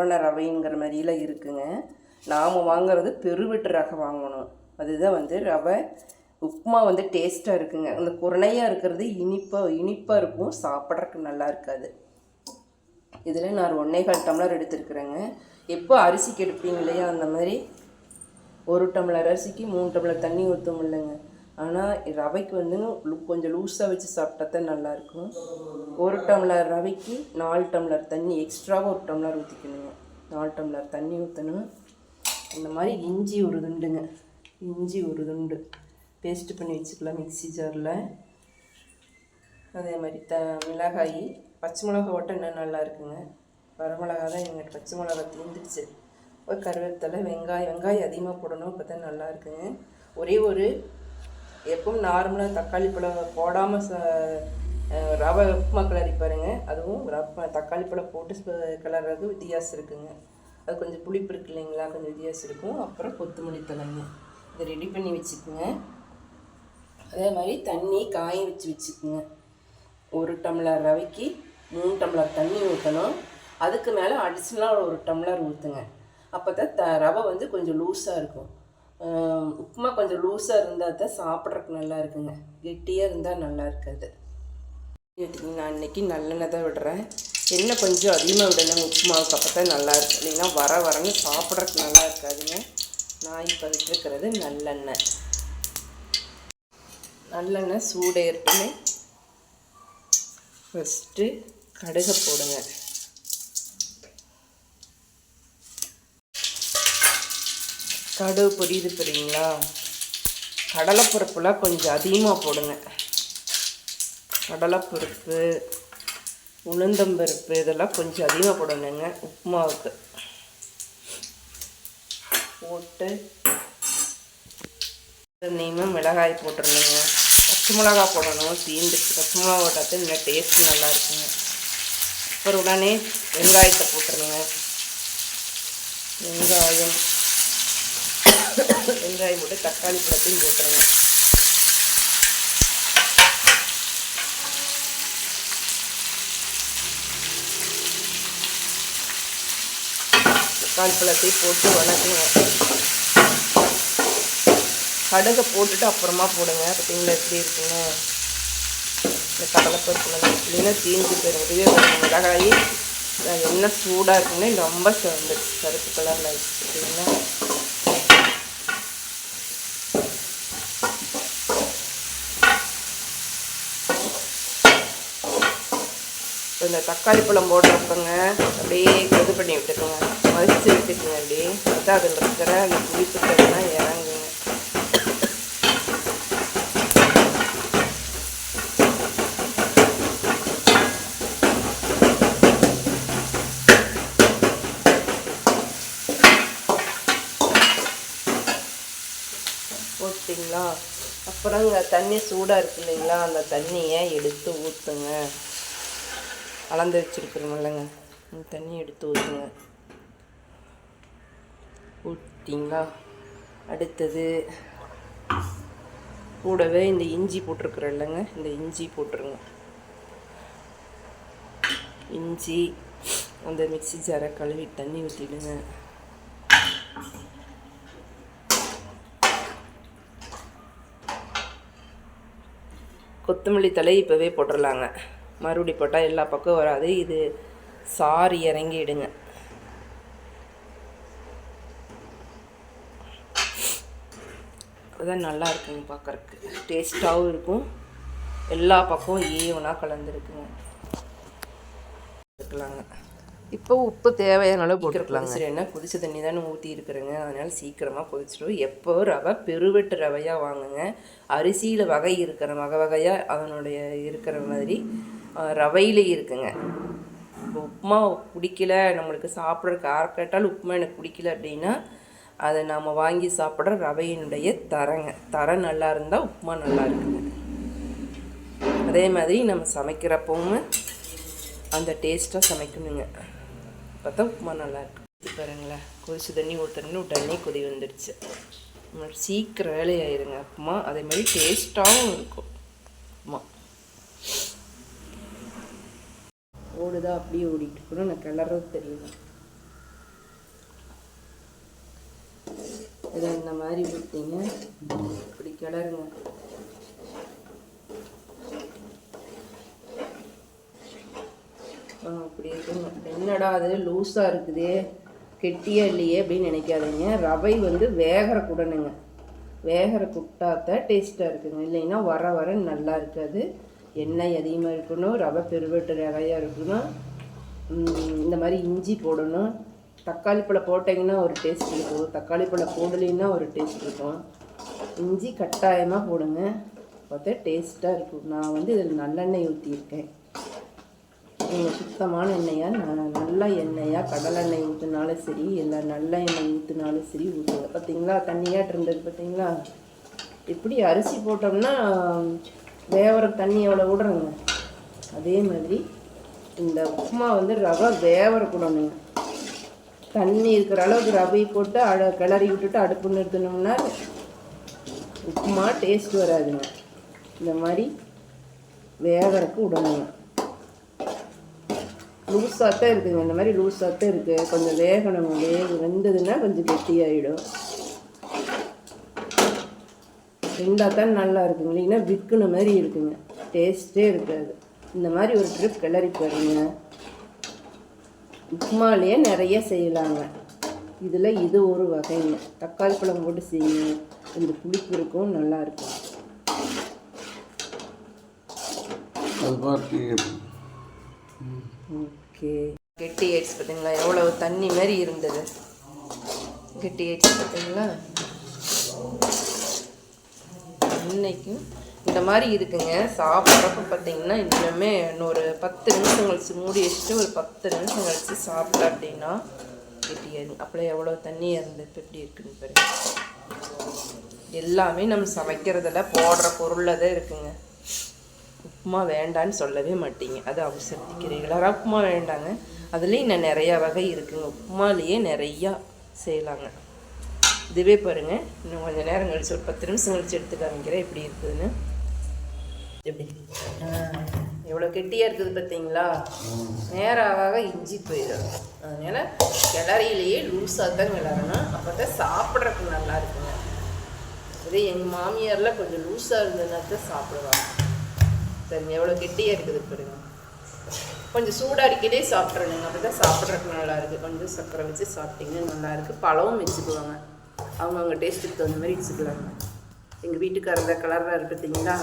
குரண ரவைங்கிற மாதிரிலாம் இருக்குங்க. நாம் வாங்குறது பெருவெட்டு ரகை வாங்கணும். அதுதான் வந்து ரவை உப்புமா வந்து டேஸ்ட்டாக இருக்குங்க. அந்த குரணையாக இருக்கிறது இனிப்பாக இனிப்பாக இருக்கும். சாப்பிட்றதுக்கு நல்லா இருக்காது. இதில் நான் ஒன்றே கால் டம்ளர் எடுத்துருக்குறேங்க. எப்போ அரிசிக்கு எடுப்பீங்க இல்லையா? அந்த மாதிரி ஒரு டம்ளர் அரிசிக்கு மூணு டம்ளர் தண்ணி ஊற்றும் இல்லைங்க. ஆனால் ரவைக்கு வந்து லு- கொஞ்சம் லூஸாக வச்சு சாப்பிட்டா தான் நல்லாயிருக்கும். ஒரு டம்ளர் ரவைக்கு நாலு டம்ளர் தண்ணி எக்ஸ்ட்ராவாக ஒரு டம்ளர் ஊற்றிக்கணுங்க நாலு டம்ளர் தண்ணி ஊற்றணும் இந்த மாதிரி இஞ்சி ஒரு துண்டுங்க. இஞ்சி ஒரு துண்டு. பேஸ்ட் பண்ணி வச்சுக்கலாம் மிக்ஸி ஜாரில். அதே மாதிரி த மிளகாய். பச்சை மிளகா ஓட்ட இன்னும் நல்லா இருக்குங்க வரமிளகா தான் எங்கள்கிட்ட பச்சை மிளகா தீர்ந்துடுச்சு ஒரு கருவேப்பிலை வெங்காயம் வெங்காயம் அதிகமாக போடணும் இப்போ தான் நல்லா இருக்குங்க ஒரே ஒரு எப்பவும் நார்மலாக தக்காளி பழம் போடாமல் ச ரவை உப்புமா கிளறி பாருங்க. அதுவும் ரப்ப தக்காளி பழம் போட்டு ச- கிளறது வித்தியாசம் இருக்குங்க. அது கொஞ்சம் புளிப்பு இருக்கு இல்லைங்களா? கொஞ்சம் வித்தியாசம் இருக்கும். அப்புறம் கொத்தமல்லி தலைங்க. இதை ரெடி பண்ணி வச்சுக்கோங்க. அதே மாதிரி தண்ணி காய வச்சு வச்சுக்குங்க. ஒரு டம்ளர் ரவைக்கு மூணு டம்ளர் தண்ணி ஊற்றணும் அதுக்கு மேலே அடிஷ்னலாக ஒரு டம்ளர் ஊற்றுங்க அப்போ தான் த ரவை வந்து கொஞ்சம் லூஸாக இருக்கும். உப்புமா கொஞ்சம் லூஸாக இருந்தால் தான் சாப்பிட்றதுக்கு நல்லா இருக்குங்க. கெட்டியாக இருந்தால் நல்லா இருக்காது. நான் இன்றைக்கி நல்லெண்ணெய் தான் விடுறேன். எண்ணெய் கொஞ்சம் அதிகமாக விடணும் உப்புமாவுக்கு அப்போ தான் நல்லா இருக்கும் இல்லைன்னா வர வரன்னு சாப்பிட்றதுக்கு நல்லா இருக்காதுங்க. நான் இப்போ விட்டுருக்கிறது நல்லெண்ணெய். நல்லெண்ணெய் சூடேறட்டுமே. ஃபஸ்ட்டு கடுகை போடுங்க. கடுகு பொரியுது போறீங்களா கடலைப்பருப்புலாம் கொஞ்சம் அதிகமாக போடுங்க. கடலைப்பருப்பு உளுந்தம்பருப்பு இதெல்லாம் கொஞ்சம் அதிகமாக போடணுங்க உப்புமாவுக்கு. போட்டு நீமும் மிளகாய் போட்டுருணுங்க. பச்சை மிளகா போடணும் தீந்துட்டு பச்சை மிளகா போட்டால் இன்னும் டேஸ்ட் நல்லா இருக்குங்க அப்புறம் உடனே வெங்காயத்தை போட்டுருங்க வெங்காயம் வெங்காயம் போட்டு தக்காளி பழத்தையும் போட்டுருங்க. தக்காளி பழத்தையும் போட்டு வணக்குங்க. கடுகை போட்டுட்டு அப்புறமா போடுங்க. பார்த்தீங்களா எப்படி இருக்குங்க இந்த கடலைப்பருப்பு இல்லைன்னா தீஞ்சு போயிடும். இதுவே பாருங்க மிளகாய் எண்ணெய் சூடாக இருக்குன்னா ரொம்ப சிறந்து கருப்பு கலரில் வச்சுக்கிட்டிங்கன்னா பார்த்தீங்கன்னா இந்த தக்காளி பழம் போடுறப்பங்க அப்படியே இது பண்ணி விட்டுக்கோங்க. மதிச்சு விட்டுக்குங்க அப்படியே அதான் அதில் இருக்கிற அந்த புளிப்பு தன்மை இறங்குங்க. போட்டிங்களா அப்புறம் இங்கே தண்ணி சூடாக இருக்கு இல்லைங்களா? அந்த தண்ணியை எடுத்து ஊற்றுங்க அளந்து வச்சுருக்குறோமில்லங்க அந்த தண்ணி எடுத்து ஊற்றுங்க ஊற்றிங்களா அடுத்தது கூடவே இந்த இஞ்சி போட்டிருக்குறோம் இல்லைங்க. இந்த இஞ்சி போட்டுருங்க. இஞ்சி அந்த மிக்ஸி ஜாரை கழுவி தண்ணி ஊற்றிடுங்க கொத்தமல்லி தழை இப்போவே போட்டுடலாங்க மறுபடி போட்டால் எல்லா பக்கம் வராது. இது சாறு இறங்கிடுங்க. அதுதான் நல்லா இருக்குங்க பார்க்குறக்கு டேஸ்ட்டாகவும் இருக்கும். எல்லா பக்கமும் ஈவனாக கலந்துருக்குங்க. இருக்கலாங்க இப்போ உப்பு தேவையான அளவு போட்டுக்கலாங்க. சரி என்ன கொதிச்ச தண்ணி தானே ஊற்றி இருக்கிறேங்க. அதனால் சீக்கிரமாக கொதிச்சிடும் எப்போ ரவை பெருவெட்டு ரவையாக வாங்குங்க. அரிசியில் வகை இருக்கிற வகை வகையாக அதனுடைய இருக்கிற மாதிரி. ரவையில இருக்குங்க. உப்புமா பிடிக்கல நம்மளுக்கு சாப்பிட்றதுக்கு யார் கேட்டாலும் உப்புமா எனக்கு பிடிக்கல அப்படின்னா அதை நாம் வாங்கி சாப்பிட்ற ரவையினுடைய தரங்க. தரம் நல்லா இருந்தால் உப்புமா நல்லா இருக்குங்க. அதே மாதிரி நம்ம சமைக்கிறப்பவும் அந்த டேஸ்ட்டாக சமைக்கணுங்க. பார்த்தா உப்புமா நல்லா இருக்கு. பாருங்களேன். கொதிச்சு தண்ணி ஊற்றுறேன்னு உடனே கொதி வந்துடுச்சு நம்மளுக்கு சீக்கிரம் வேலையாயிருங்க. உப்புமா அதே மாதிரி டேஸ்ட்டாகவும் இருக்கும். உப்புமா. ஓடுதா அப்படியே ஓடிட்டு இருக்கணும் நான் கிளறது தெரியல இதை இந்த மாதிரி விட்டீங்க இப்படி கிளறுங்க. அப்படி இருக்குங்க. என்னடா அது? லூஸாக இருக்குது. கெட்டியாக இல்லையே அப்படின்னு நினைக்காதீங்க. ரவை வந்து வேகிற குடனுங்க வேகிற குட்டாத்த டேஸ்ட்டாக இருக்குங்க. இல்லைன்னா வர வர நல்லா இருக்காது. எண்ணெய் அதிகமாக இருக்கணும் ரவை பெருவெட்டு ரகையாக இருக்கணும். இந்த மாதிரி இஞ்சி போடணும். தக்காளி பழம் போட்டிங்கன்னா ஒரு டேஸ்ட் இருக்கும். தக்காளி பழம் போடலைன்னா ஒரு டேஸ்ட் இருக்கும். இஞ்சி கட்டாயமாக போடுங்க. பார்த்தா டேஸ்ட்டாக இருக்கும். நான் வந்து இதில் நல்லெண்ணெய் ஊற்றியிருக்கேன் நீங்கள் சுத்தமான எண்ணெயாக நான் நல்ல எண்ணெயாக கடலெண்ணெய் ஊற்றினாலும் சரி இல்லை நல்ல எண்ணெய் ஊற்றினாலும் சரி ஊற்றுங்க பார்த்தீங்களா? தண்ணியாட்டு இருந்தது பார்த்தீங்களா? இப்படி அரிசி போட்டோம்னா வேவர தண்ணி எவ்வளோ விடுறோங்க அதே மாதிரி இந்த உப்புமா வந்து ரவை வேவரக்கூடணுங்க தண்ணி இருக்கிற அளவுக்கு ரவை போட்டு அட கிளறி விட்டுட்டு அடுப்பு நிறுத்தினோம்னா உப்புமா டேஸ்ட் வராதுங்க. இந்த மாதிரி வேகறக்கு விடணுங்க லூஸாக தான் இருக்குதுங்க இந்த மாதிரி லூஸாக தான் இருக்குது கொஞ்சம் வேகணும். வேக வெந்ததுன்னா கொஞ்சம் கெட்டியாயிடும். ரெண்டாக தான் நல்லா இருக்குங்க இல்லைன்னா விற்குன மாதிரி இருக்குங்க. டேஸ்ட்டே இருக்காது. இந்த மாதிரி ஒரு ட்ரிப் கிளறி பாருங்க. உப்புமாலேயே நிறைய செய்யலாங்க. இதில் இது ஒரு வகைங்க. தக்காளி பழம் போட்டு செய்யுங்க. இந்த புளிப்பு இருக்கும் நல்லா இருக்கும். அது பார்த்து ஓகே. கெட்டி ஆயிடுச்சு பார்த்தீங்களா எவ்வளவு தண்ணி மாதிரி இருந்தது. கெட்டி ஆயிடுச்சு பார்த்தீங்களா அன்னைக்கும் இந்த மாதிரி இருக்குங்க. சாப்பிட்றப்ப பார்த்தீங்கன்னா இன்னுமே இன்னொரு பத்து நிமிஷம் கழிச்சு மூடி வச்சுட்டு ஒரு பத்து நிமிஷம் கழிச்சு சாப்பிட்டா அப்படின்னா எப்படி அப்படியே எவ்வளோ தண்ணி இருந்தது இப்போ எப்படி இருக்குன்னு பாருங்க. எல்லாமே நம்ம சமைக்கிறதுல போடுற பொருளில் தான் இருக்குங்க. உப்புமா வேண்டான்னு சொல்லவே மாட்டீங்க. அது அவசரத்துக்கிறீங்களா? உப்புமா வேண்டாங்க. அதுலேயும் இன்னும் நிறையா வகை இருக்குங்க. உப்புமாலேயே நிறையா செய்யலாங்க. இதுவே பாருங்க. இன்னும் கொஞ்சம் நேரம் கழிச்சு ஒரு பத்து நிமிஷம் கழிச்சு எடுத்து காமிக்கிறேன். எப்படி இருக்குதுன்னு. எப்படி? எவ்வளோ கெட்டியாக இருக்குது பார்த்தீங்களா? நேரம் இஞ்சி போயிடும். அதனால் கிளறியிலேயே லூஸாக தான் கிளறணும். அப்போ தான் சாப்பிட்றதுக்கு நல்லா இருக்குங்க. இதே எங்கள் மாமியார்லாம் கொஞ்சம் லூஸாக இருந்ததுனா தான் சாப்பிடுவாங்க. சரி எவ்வளோ கெட்டியாக இருக்குது பாருங்க. கொஞ்சம் சூடாடிக்கிட்டே சாப்பிட்றணுங்க அப்போ தான் சாப்பிட்றதுக்கு நல்லா இருக்குது கொஞ்சம் சக்கரை வச்சு சாப்பிட்டிங்கன்னா நல்லா இருக்குது பழமும் வச்சுக்குவாங்க அவங்கவுங்க டேஸ்ட்டுக்கு தகுந்த மாதிரி வச்சுக்கலாங்க. எங்கள் வீட்டுக்காரங்க கலராக இருக்கு பார்த்தீங்களா